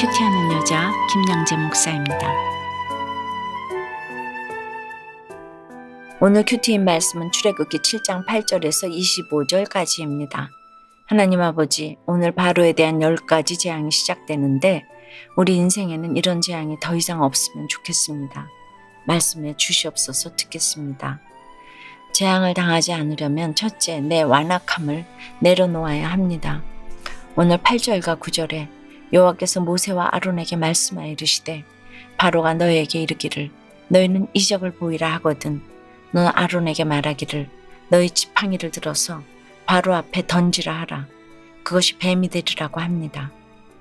큐티하는 여자 김양재 목사입니다. 오늘 큐티인 말씀은 출애굽기 7장 8절에서 25절까지입니다. 하나님 아버지, 오늘 바로에 대한 10가지 재앙이 시작되는데 우리 인생에는 이런 재앙이 더 이상 없으면 좋겠습니다. 말씀해 주시옵소서 듣겠습니다. 재앙을 당하지 않으려면 첫째, 내 완악함을 내려놓아야 합니다. 오늘 8절과 9절에 여호와께서 모세와 아론에게 말씀하여 이르시되 바로가 너희에게 이르기를 너희는 이적을 보이라 하거든 너는 아론에게 말하기를 너희 지팡이를 들어서 바로 앞에 던지라 하라 그것이 뱀이 되리라고 합니다.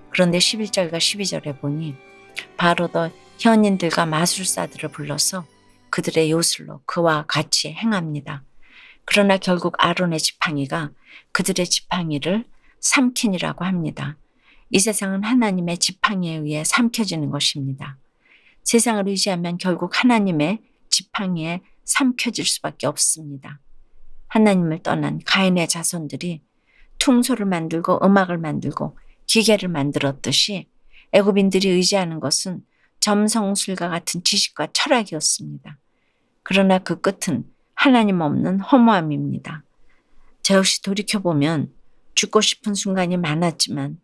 그런데 11절과 12절에 보니 바로도 현인들과 마술사들을 불러서 그들의 요술로 그와 같이 행합니다. 그러나 결국 아론의 지팡이가 그들의 지팡이를 삼킨이라고 합니다. 이 세상은 하나님의 지팡이에 의해 삼켜지는 것입니다. 세상을 의지하면 결국 하나님의 지팡이에 삼켜질 수밖에 없습니다. 하나님을 떠난 가인의 자손들이 퉁소를 만들고 음악을 만들고 기계를 만들었듯이 애굽인들이 의지하는 것은 점성술과 같은 지식과 철학이었습니다. 그러나 그 끝은 하나님 없는 허무함입니다. 저 역시 돌이켜보면 죽고 싶은 순간이 많았지만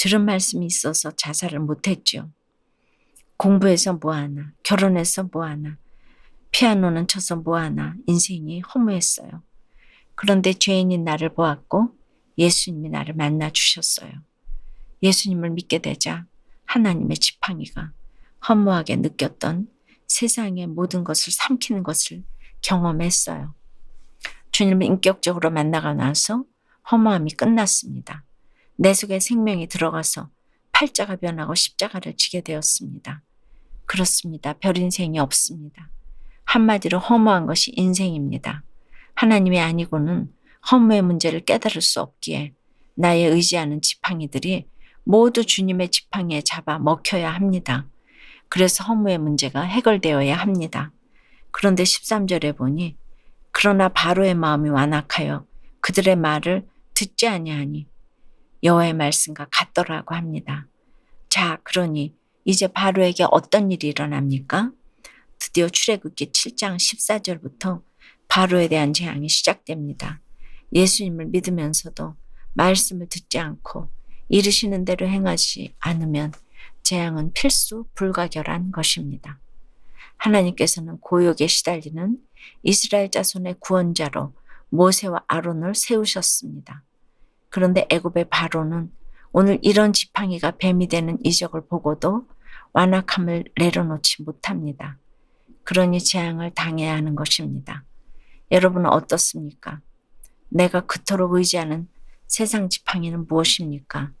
들은 말씀이 있어서 자살을 못했죠. 공부해서 뭐하나, 결혼해서 뭐하나, 피아노는 쳐서 뭐하나, 인생이 허무했어요. 그런데 죄인인 나를 보았고 예수님이 나를 만나 주셨어요. 예수님을 믿게 되자 하나님의 지팡이가 허무하게 느꼈던 세상의 모든 것을 삼키는 것을 경험했어요. 주님을 인격적으로 만나고 나서 허무함이 끝났습니다. 내 속에 생명이 들어가서 팔자가 변하고 십자가를 지게 되었습니다. 그렇습니다. 별 인생이 없습니다. 한마디로 허무한 것이 인생입니다. 하나님이 아니고는 허무의 문제를 깨달을 수 없기에 나의 의지하는 지팡이들이 모두 주님의 지팡이에 잡아 먹혀야 합니다. 그래서 허무의 문제가 해결되어야 합니다. 그런데 13절에 보니 그러나 바로의 마음이 완악하여 그들의 말을 듣지 아니하니 여호와의 말씀과 같더라고 합니다. 자, 그러니 이제 바로에게 어떤 일이 일어납니까? 드디어 출애굽기 7장 14절부터 바로에 대한 재앙이 시작됩니다. 예수님을 믿으면서도 말씀을 듣지 않고 이르시는 대로 행하지 않으면 재앙은 필수 불가결한 것입니다. 하나님께서는 고욕에 시달리는 이스라엘 자손의 구원자로 모세와 아론을 세우셨습니다. 그런데 애굽의 바로는 오늘 이런 지팡이가 뱀이 되는 이적을 보고도 완악함을 내려놓지 못합니다. 그러니 재앙을 당해야 하는 것입니다. 여러분은 어떻습니까? 내가 그토록 의지하는 세상 지팡이는 무엇입니까?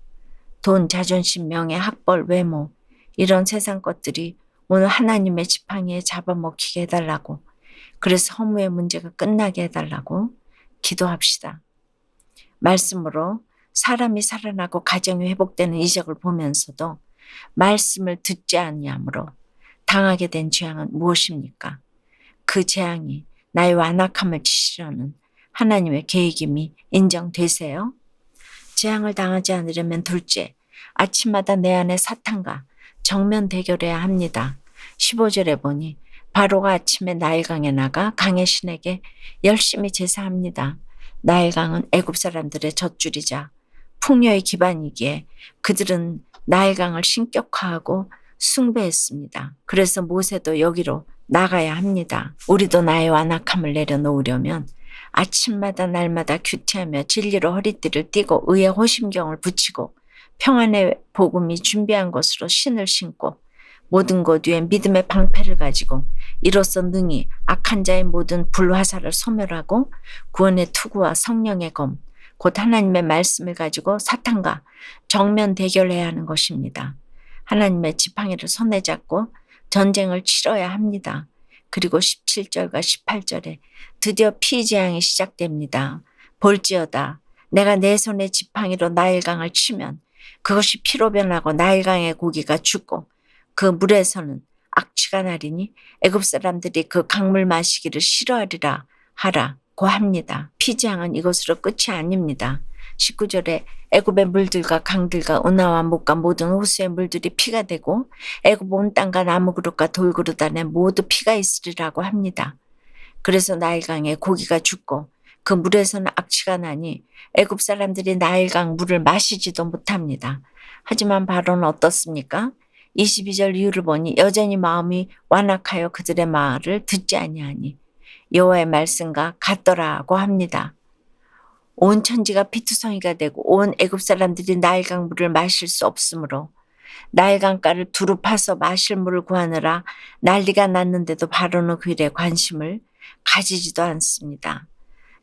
돈, 자존심, 명예, 학벌, 외모 이런 세상 것들이 오늘 하나님의 지팡이에 잡아먹히게 해달라고 그래서 허무의 문제가 끝나게 해달라고 기도합시다. 말씀으로 사람이 살아나고 가정이 회복되는 이적을 보면서도 말씀을 듣지 아니하므로 당하게 된 재앙은 무엇입니까? 그 재앙이 나의 완악함을 치시려는 하나님의 계획임이 인정되세요? 재앙을 당하지 않으려면 둘째, 아침마다 내 안에 사탄과 정면 대결해야 합니다. 15절에 보니 바로가 아침에 나일강에 나가 강의 신에게 열심히 제사합니다. 나일강은 애굽 사람들의 젖줄이자 풍요의 기반이기에 그들은 나일강을 신격화하고 숭배했습니다. 그래서 모세도 여기로 나가야 합니다. 우리도 나의 완악함을 내려놓으려면 아침마다 날마다 큐티하며 진리로 허리띠를 띠고 의의 호심경을 붙이고 평안의 복음이 준비한 것으로 신을 신고 모든 것 위에 믿음의 방패를 가지고 이로써 능히 악한 자의 모든 불화살을 소멸하고 구원의 투구와 성령의 검, 곧 하나님의 말씀을 가지고 사탄과 정면 대결해야 하는 것입니다. 하나님의 지팡이를 손에 잡고 전쟁을 치러야 합니다. 그리고 17절과 18절에 드디어 피재앙이 시작됩니다. 볼지어다. 내가 내 손에 지팡이로 나일강을 치면 그것이 피로 변하고 나일강의 고기가 죽고 그 물에서는 악취가 나리니 애굽 사람들이 그 강물 마시기를 싫어하리라 하라 고 합니다. 피지항은 이것으로 끝이 아닙니다. 19절에 애굽의 물들과 강들과 운하와 목과 모든 호수의 물들이 피가 되고 애굽 온 땅과 나무 그릇과 돌 그릇 안에 모두 피가 있으리라고 합니다. 그래서 나일강에 고기가 죽고 그 물에서는 악취가 나니 애굽 사람들이 나일강 물을 마시지도 못합니다. 하지만 바로는 어떻습니까? 22절 이유를 보니 여전히 마음이 완악하여 그들의 말을 듣지 아니하니 여호와의 말씀과 같더라고 합니다. 온 천지가 피투성이가 되고 온 애굽 사람들이 나일강 물을 마실 수 없으므로 나일강가를 두루 파서 마실 물을 구하느라 난리가 났는데도 바로는 그 일에 관심을 가지지도 않습니다.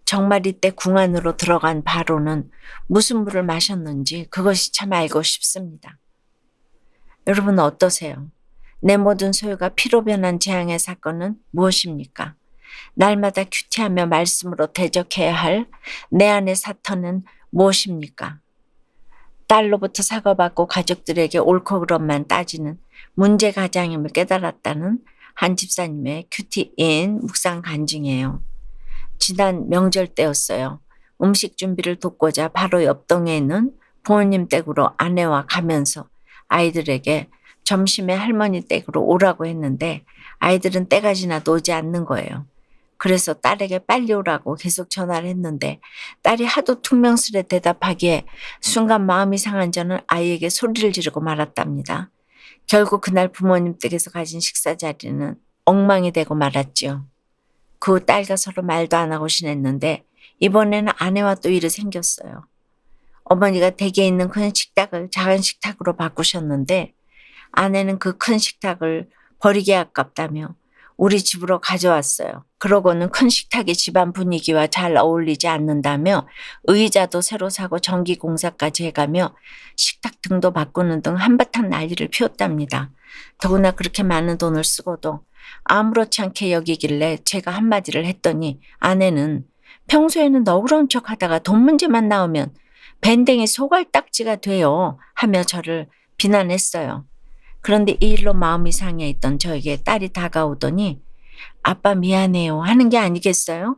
정말 이때 궁 안으로 들어간 바로는 무슨 물을 마셨는지 그것이 참 알고 싶습니다. 여러분 어떠세요? 내 모든 소유가 피로 변한 재앙의 사건은 무엇입니까? 날마다 큐티하며 말씀으로 대적해야 할 내 안의 사탄은 무엇입니까? 딸로부터 사과받고 가족들에게 옳고 그름만 따지는 문제 가장임을 깨달았다는 한 집사님의 큐티인 묵상 간증이에요. 지난 명절 때였어요. 음식 준비를 돕고자 바로 옆 동에 있는 부모님 댁으로 아내와 가면서 아이들에게 점심에 할머니 댁으로 오라고 했는데 아이들은 때가 지나도 오지 않는 거예요. 그래서 딸에게 빨리 오라고 계속 전화를 했는데 딸이 하도 퉁명스레 대답하기에 순간 마음이 상한 저는 아이에게 소리를 지르고 말았답니다. 결국 그날 부모님 댁에서 가진 식사 자리는 엉망이 되고 말았지요. 그후 딸과 서로 말도 안 하고 지냈는데 이번에는 아내와 또 일이 생겼어요. 어머니가 댁에 있는 큰 식탁을 작은 식탁으로 바꾸셨는데 아내는 그 큰 식탁을 버리기 아깝다며 우리 집으로 가져왔어요. 그러고는 큰 식탁이 집안 분위기와 잘 어울리지 않는다며 의자도 새로 사고 전기 공사까지 해가며 식탁 등도 바꾸는 등 한바탕 난리를 피웠답니다. 더구나 그렇게 많은 돈을 쓰고도 아무렇지 않게 여기길래 제가 한마디를 했더니 아내는 평소에는 너그러운 척 하다가 돈 문제만 나오면 밴댕이 소갈딱지가 돼요 하며 저를 비난했어요. 그런데 이 일로 마음이 상해 있던 저에게 딸이 다가오더니 아빠 미안해요 하는 게 아니겠어요?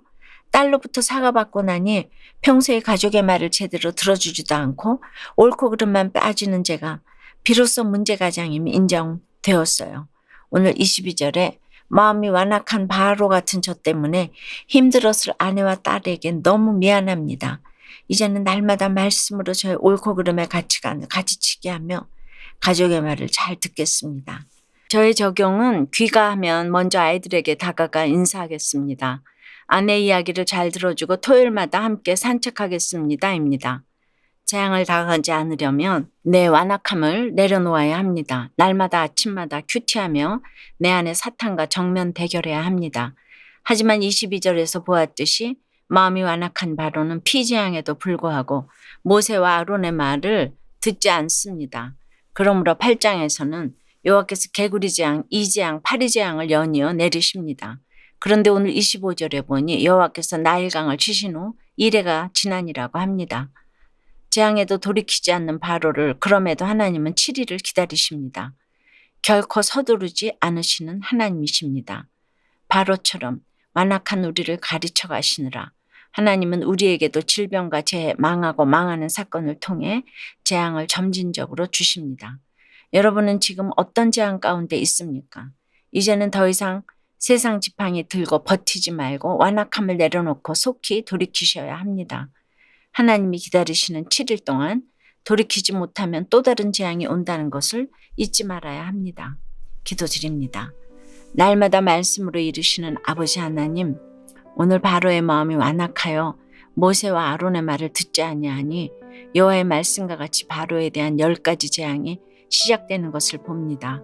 딸로부터 사과받고 나니 평소에 가족의 말을 제대로 들어주지도 않고 옳고 그름만 빠지는 제가 비로소 문제가장임이 인정되었어요. 오늘 22절에 마음이 완악한 바로 같은 저 때문에 힘들었을 아내와 딸에겐 너무 미안합니다. 이제는 날마다 말씀으로 저의 옳고 그름의 가치관을 가지치게 하며 가족의 말을 잘 듣겠습니다. 저의 적용은 귀가 하면 먼저 아이들에게 다가가 인사하겠습니다. 아내 이야기를 잘 들어주고 토요일마다 함께 산책하겠습니다.입니다. 재앙을 당하지 않으려면 내 완악함을 내려놓아야 합니다. 날마다 아침마다 큐티하며 내 안의 사탄과 정면 대결해야 합니다. 하지만 22절에서 보았듯이 마음이 완악한 바로는 피재앙에도 불구하고 모세와 아론의 말을 듣지 않습니다. 그러므로 8장에서는 여호와께서 개구리 재앙, 이 재앙, 파리 재앙을 연이어 내리십니다. 그런데 오늘 25절에 보니 여호와께서 나일강을 치신 후 이래가 지난이라고 합니다. 재앙에도 돌이키지 않는 바로를 그럼에도 하나님은 7일을 기다리십니다. 결코 서두르지 않으시는 하나님이십니다. 바로처럼 완악한 우리를 가르쳐 가시느라 하나님은 우리에게도 질병과 재해, 망하고 망하는 사건을 통해 재앙을 점진적으로 주십니다. 여러분은 지금 어떤 재앙 가운데 있습니까? 이제는 더 이상 세상 지팡이 들고 버티지 말고 완악함을 내려놓고 속히 돌이키셔야 합니다. 하나님이 기다리시는 7일 동안 돌이키지 못하면 또 다른 재앙이 온다는 것을 잊지 말아야 합니다. 기도드립니다. 날마다 말씀으로 이르시는 아버지 하나님, 오늘 바로의 마음이 완악하여 모세와 아론의 말을 듣지 아니하니 여호와의 말씀과 같이 바로에 대한 열 가지 재앙이 시작되는 것을 봅니다.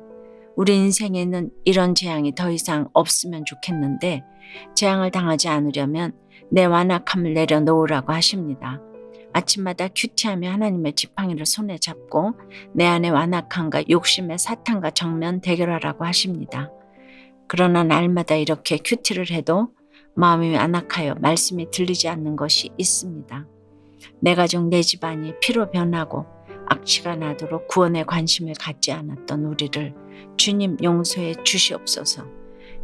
우리 인생에는 이런 재앙이 더 이상 없으면 좋겠는데 재앙을 당하지 않으려면 내 완악함을 내려놓으라고 하십니다. 아침마다 큐티하며 하나님의 지팡이를 손에 잡고 내 안의 완악함과 욕심의 사탄과 정면 대결하라고 하십니다. 그러나 날마다 이렇게 큐티를 해도 마음이 안악하여 말씀이 들리지 않는 것이 있습니다. 내 가족 내 집안이 피로 변하고 악취가 나도록 구원에 관심을 갖지 않았던 우리를 주님 용서해 주시옵소서.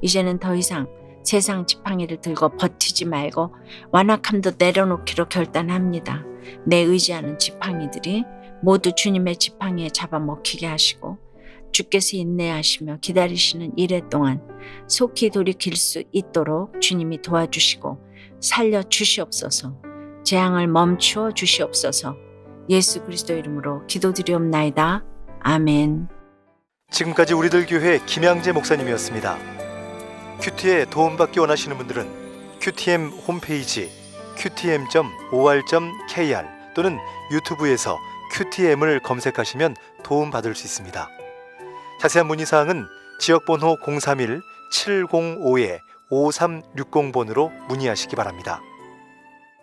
이제는 더 이상 세상 지팡이를 들고 버티지 말고 완악함도 내려놓기로 결단합니다. 내 의지하는 지팡이들이 모두 주님의 지팡이에 잡아먹히게 하시고 주께서 인내하시며 기다리시는 이래 동안 속히 돌이킬 수 있도록 주님이 도와주시고 살려 주시옵소서. 재앙을 멈추어 주시옵소서. 예수 그리스도 이름으로 기도드리옵나이다. 아멘. 지금까지 우리들 교회 김양재 목사님이었습니다. 큐티에 도움받기 원하시는 분들은 QTM 홈페이지 qtm.or.kr 또는 유튜브에서 QTM을 검색하시면 도움받을 수 있습니다. 자세한 문의 사항은 지역번호 031-705-5360번으로 문의하시기 바랍니다.